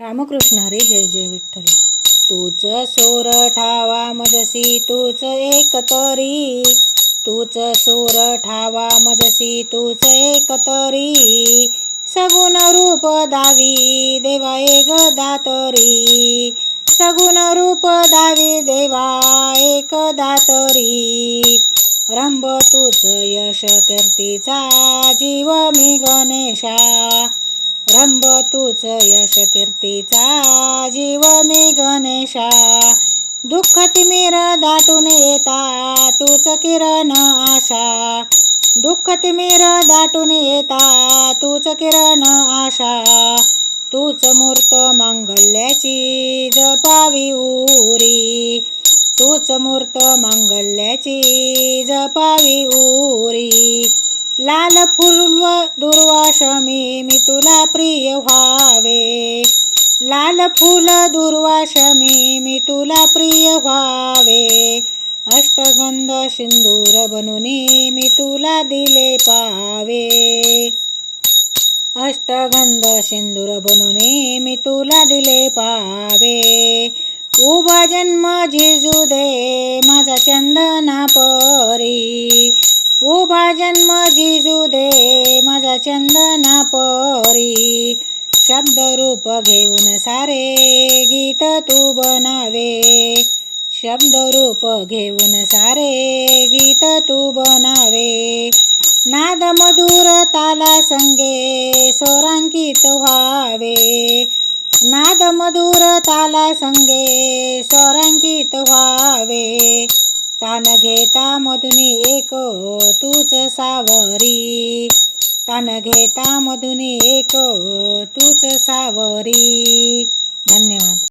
रामकृष्ण हरे जय जय विठ्ठल. तूच सोर ठावा मजसी तूच एक तरी. तूच सोर ठावा मजसी तूच एक तरी. सगुण रूप दावी देवा एक दातरी. सगुण रूप दावी देवा एक दातरी. रंब तूच यश कीर्तीचा जीव मी गणेशा. रंभ तूच यश कीर्तीचा जीव मी गणेशा. दुःख तिमिर दाटून येता तूच किरण आशा. दुःख तिमिर दाटून येता तूच किरण आशा. तूच मूर्त मांगल्याची जपावी उरी. तूच मूर्त मांगल्याची जपावी उरी. लाल फुलव दुर्वाशमी मी तुला प्रिय व्हावे. लाल फुल दुर्वाशमी मी तुला प्रिय व्हावे. अष्टगंध सिंदूर बनूनी मी तुला दिले पावे. अष्टगंध सिंदूर बनूनी मी तुला दिले पावे. उभा जन्म झिजू दे माझा चंदना परी. उभा जन्म जिजू दे माझा चंदना परी. शब्द रूप घेऊन सारे गीत तू बनावे. शब्द रूप घेऊन सारे गीत तू बनावे. नाद मधुर ताला संगे सोरांकित व्हावे. नाद मधुर ताला संगे तान घेता मधुनी एक तूच सावरी. तान घेता मधुनी एक तूच सावरी. धन्यवाद.